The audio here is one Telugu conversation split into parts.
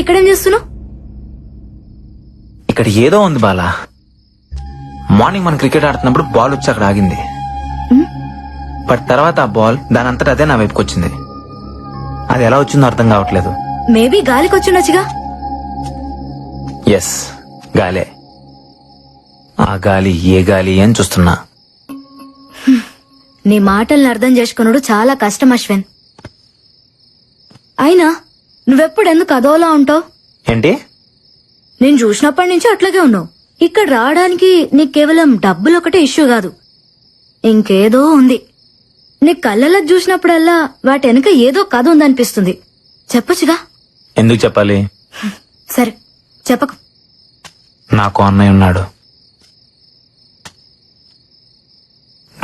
ఇక్కడేం చేస్తున్నావు? ఇక్కడ ఏదో ఉంది బాలా. మార్నింగ్ మనం క్రికెట్ ఆడుతున్నప్పుడు బాల్ వచ్చి అక్కడ ఆగింది. బట్ తర్వాత ఆ బాల్ దాని అంతటా అదే నా వైపుకి వచ్చింది. అది ఎలా వచ్చిందో అర్థం కావట్లేదు. మేబీ గాలికి వచ్చిండొచ్చుగా? ఎస్ గాలే. ఆ గాలి ఏ గాలి అని చూస్తున్నా. నీ మాటల్ని అర్థం చేసుకున్నాడు చాలా కష్టం అశ్విన్. అయినా నువ్వెప్పుడు ఎందుకు అదోలా ఉంటావు? ఏంటి? నేను చూసినప్పటి నుంచి అట్లాగే ఉన్నావు. ఇక్కడ రావడానికి నీకు కేవలం డబ్బులు ఒకటే ఇష్యూ కాదు. ఇంకేదో ఉంది. నీ కళ్ళలో చూసినప్పుడల్లా వాటి వెనక ఏదో కథ ఉందనిపిస్తుంది. చెప్పొచ్చుగా? ఎందుకు చెప్పాలి? సరే చెప్పకు. నాకు అన్నయ్య ఉన్నాడు.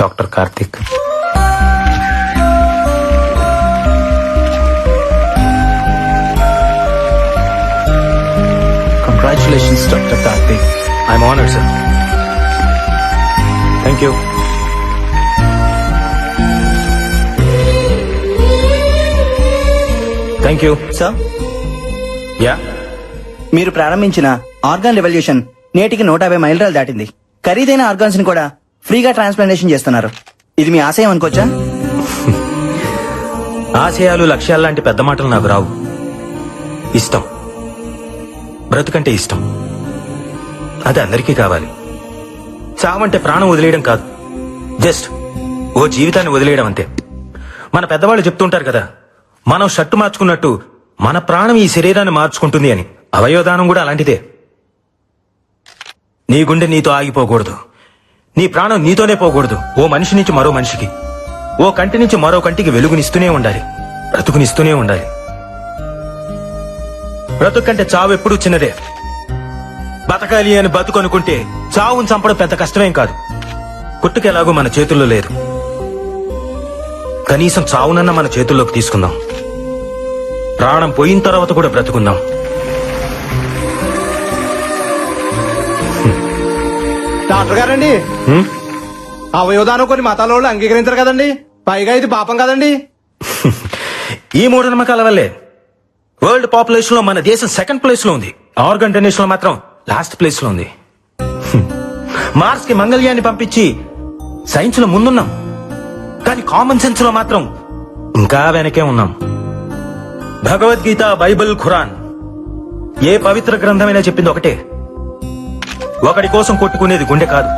Doctor Karthik. Congratulations doctor Karthik I'm honoured sir thank you thank you sir yeah మీరు ప్రారంభించిన ఆర్గాన్ రెవల్యూషన్ నేటికి నూట యాభై మైలురాలు దాటింది. ఖరీదైన ఆర్గాన్స్ని కూడా ఫ్రీగా ట్రాన్స్ప్లాంటేషన్ చేస్తున్నారు. ఇది మీ ఆశయం అనుకోవచ్చా? ఆశయాలు లక్ష్యాలు లాంటి పెద్ద మాటలు నాకు రావు. ఇష్టం. బ్రతుకంటే ఇష్టం. అది అందరికీ కావాలి. చావంటే ప్రాణం వదిలేయడం కాదు. జస్ట్ ఓ జీవితాన్ని వదిలేయడం అంతే. మన పెద్దవాళ్ళు చెప్తుంటారు కదా మనం షర్టు మార్చుకున్నట్టు మన ప్రాణం ఈ శరీరాన్ని మార్చుకుంటుంది అని. అవయోదానం కూడా అలాంటిదే. నీ గుండె నీతో ఆగిపోకూడదు. నీ ప్రాణం నీతోనే పోకూడదు. ఓ మనిషి నుంచి మరో మనిషికి ఓ కంటి నుంచి మరో కంటికి వెలుగునిస్తూనే ఉండాలి. బ్రతుకునిస్తూనే ఉండాలి. బ్రతుకంటే చావు ఎప్పుడూ చిన్నదే. బతకాలి అని బతుకు అనుకుంటే చావుని చంపడం పెద్ద కష్టమేం కాదు. కుట్టుకెలాగో మన చేతుల్లో లేదు. కనీసం చావునన్న మన చేతుల్లోకి తీసుకుందాం. ప్రాణం పోయిన తర్వాత కూడా బ్రతుకుందాం డాక్టర్ గారండి? అవయోదానం కొన్ని మతాల వాళ్ళు అంగీకరించారు కదండి. పైగా ఇది పాపం కదండి. ఈ మూఢనమ్మకాల వల్లే వరల్డ్ పాపులేషన్లో మన దేశం సెకండ్ ప్లేస్లో ఉంది. ఆర్గన్ డొనేషన్లో మాత్రం లాస్ట్ ప్లేస్లో ఉంది. మార్స్కి మంగళ్యాన్ని పంపించి సైన్స్లో ముందున్నాం. కానీ కామన్ సెన్స్లో మాత్రం ఇంకా వెనకే ఉన్నాం. భగవద్గీత బైబిల్ ఖురాన్ ఏ పవిత్ర గ్రంథమైనా చెప్పింది ఒకటే. ఒకడి కోసం కొట్టుకునేది గుండె కాదు.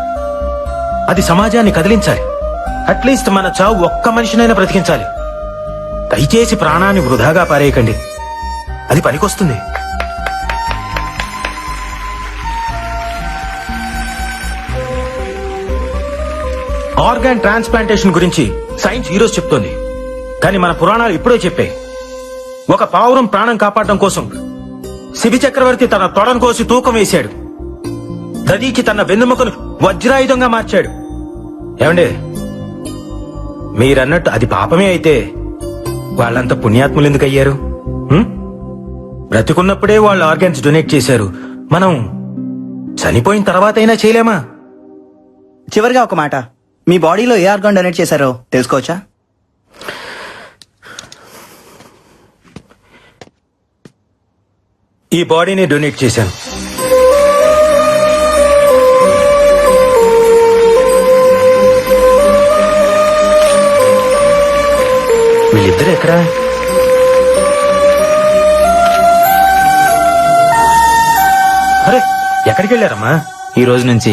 అది సమాజాన్ని కదిలించాలి. అట్లీస్ట్ మన చావు ఒక్క మనిషినైనా బ్రతికించాలి. దయచేసి ప్రాణాన్ని వృధాగా పారేయకండి. అది పనికొస్తుంది. ఆర్గాన్ ట్రాన్స్ప్లాంటేషన్ గురించి సైన్స్ ఈరోజు చెప్తోంది. కానీ మన పురాణాలు ఇప్పుడే చెప్పాయి ఒక పావురం ప్రాణం కాపాడడం కోసం శిబి చక్రవర్తి తన తొడను కోసి తూకం వేశాడు. దదీకి తన వెన్నెముకను వజ్రాయుధంగా మార్చాడు. ఏమండే? మీరన్నట్టు అది పాపమే అయితే వాళ్ళంత పుణ్యాత్ములు ఎందుకు అయ్యారు బ్రతికున్నప్పుడే వాళ్ళు ఆర్గాన్స్ డొనేట్ చేశారు. మనం చనిపోయిన తర్వాత అయినా చేయలేమా? చివరిగా ఒక మాట. మీ బాడీలో ఏ ఆర్గాన్ డొనేట్ చేశారో తెలుసుకోవచ్చా? ఈ బాడీని డొనేట్ చేశాను. వీళ్ళిద్దరు ఎక్కడా? ఎక్కడికి వెళ్ళారమ్మా? ఈ రోజు నుంచి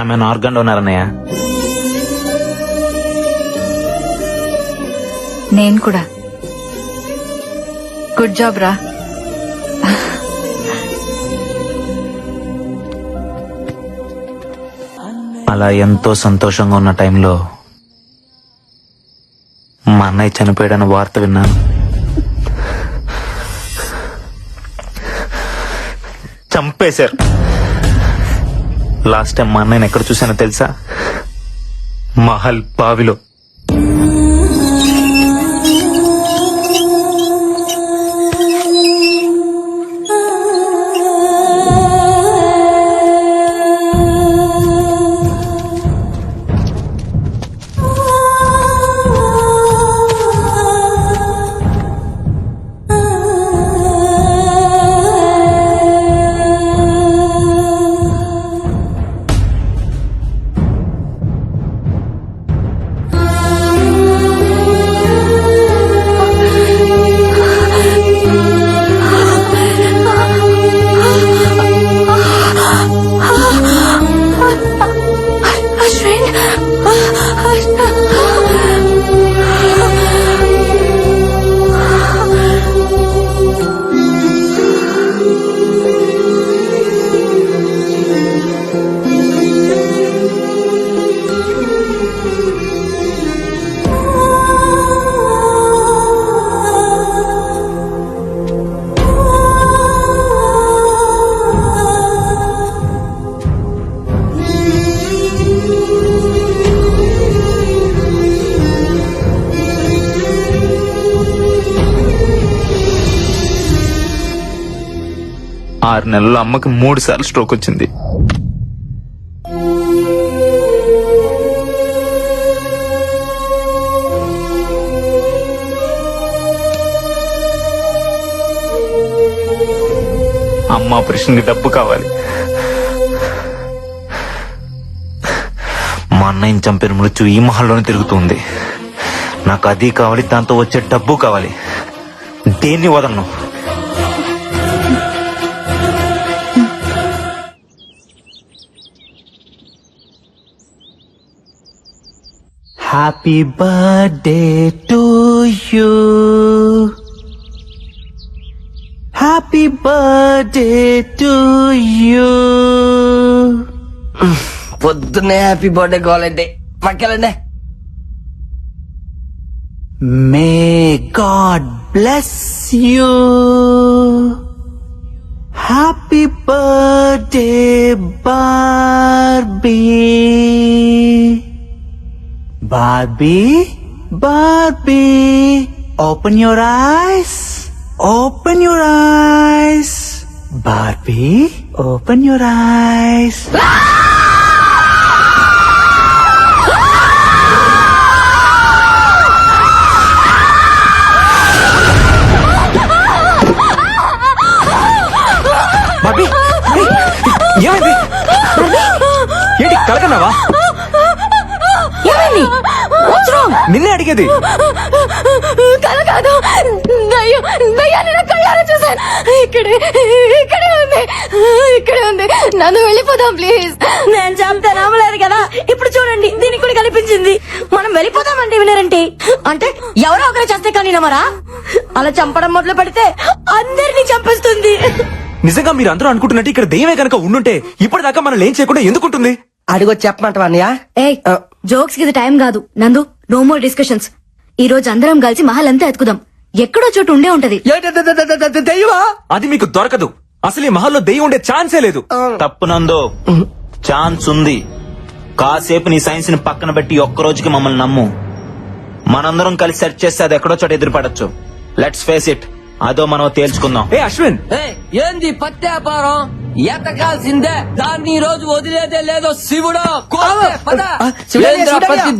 ఆమె ఆర్గన్ డోనర్ అన్నయ్య నేను కూడా. గుడ్ జాబ్ రా. అలా ఎంతో సంతోషంగా ఉన్న టైంలో మా అన్నయ్య చనిపోయాడన్న వార్త విన్నాను. చంపేశారు. లాస్ట్ టైం మా అన్నయ్యని ఎక్కడ చూసానో తెలుసా? మహల్ బావిలో. ఆరు నెలల్లో అమ్మకి మూడు సార్లు స్ట్రోక్ వచ్చింది. అమ్మ ఆపరేషన్కి డబ్బు కావాలి. మా అన్నయ్యని చంపిన మృత్యు ఈ మహల్లోనే తిరుగుతుంది. నాకు అది కావాలి దాంతో వచ్చే డబ్బు కావాలి. దేన్ని వదలను? Happy birthday to you happy birthday to you పొద్దున్నే హ్యాపీ బర్త్డే కావాలంటే పక్కెళ్ళండి may God bless you happy birthday Barbie Barbie Barbie open your eyes open your eyes Barbie open your eyes Bobby ఏమైంది? ఏంటి కలకన్నావా నిన్నే అడిగేది. కల కాదు. దయ్యం దయ్యాన్ని నా కళ్ళారా చూశాను. ఇక్కడే ఇక్కడే ఉంది. ఇక్కడే ఉంది. నన్ను వెళ్ళిపోదాం ప్లీజ్. నేను చంపితే నమ్మలేదు కదా. ఇప్పుడు చూడండి దీనికి కూడా కనిపించింది. మనం వెళ్ళిపోదామంటే వినరంటే అంటే ఎవరో ఒకరు చేస్తే కానీ నమ్మరా? అలా చంపడం మొదలు పెడితే అందరినీ చంపేస్తుంది. నిజంగా మీరు అందరూ అనుకుంటున్నట్టు ఇక్కడ దెయ్యమే కనుక ఉండుంటే ఇప్పటిదాకా మనం ఏం చేయకుండా ఎందుకుంటుంది? అడిగొచ్చి చెప్పమంటావా అన్నయ్య? ఏ జోక్స్కి టైం కాదు. నందు నో మోర్ డిస్కషన్స్ ఈ రోజు అందరం కలిసి మహల్ అంతా ఎత్తుకుదాం. ఎక్కడో చోటు ఉండే ఉంటది. దెయ్యమా? అది మీకు దొరకదు. అసలు ఈ మహల్లో దెయ్యం ఉండే ఛాన్సే లేదు. తప్పు నందో. ఛాన్స్ ఉంది. కాసేపు నీ సైన్స్ని పక్కన పెట్టి ఒక్క రోజుకి మమ్మల్ని నమ్ము. మనందరం కలిసి సెర్చ్ చేస్తే అది ఎక్కడో చోట ఎదురుపడచ్చు. లెట్స్ ఫేస్ ఇట్ అదో మనం తేల్చుకుందాం. ఏ అశ్విన్. ఏంది పత్తి వ్యాపారం ఎతకాల్సిందే దాన్ని ఈ రోజు వదిలేదే లేదో శివుడు.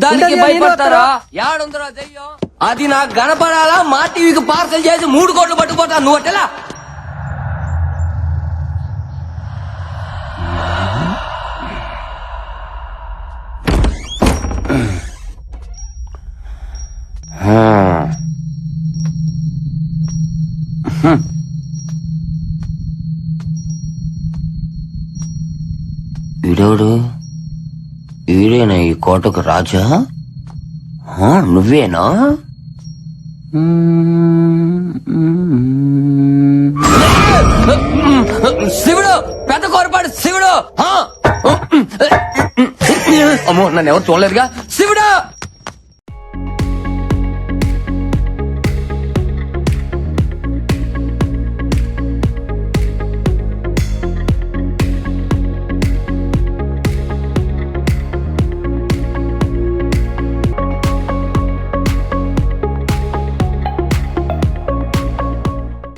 దానికి శివుడయ్య, భయపడతారా? యాడుందరా దెయ్యం. అది నాకు కనపడాలా మా టీవీకి పార్సల్ చేసి మూడు కోట్లు పట్టుకుపోతా. నువ్వు అట్టెలా? వీడోడు వీడేనా ఈ కోటకు రాజా? నువ్వేనా? శివుడు! పెద్ద కోరపాడు శివుడు! అమ్మో నన్ను ఎవరు చూడలేదుగా? శివుడు!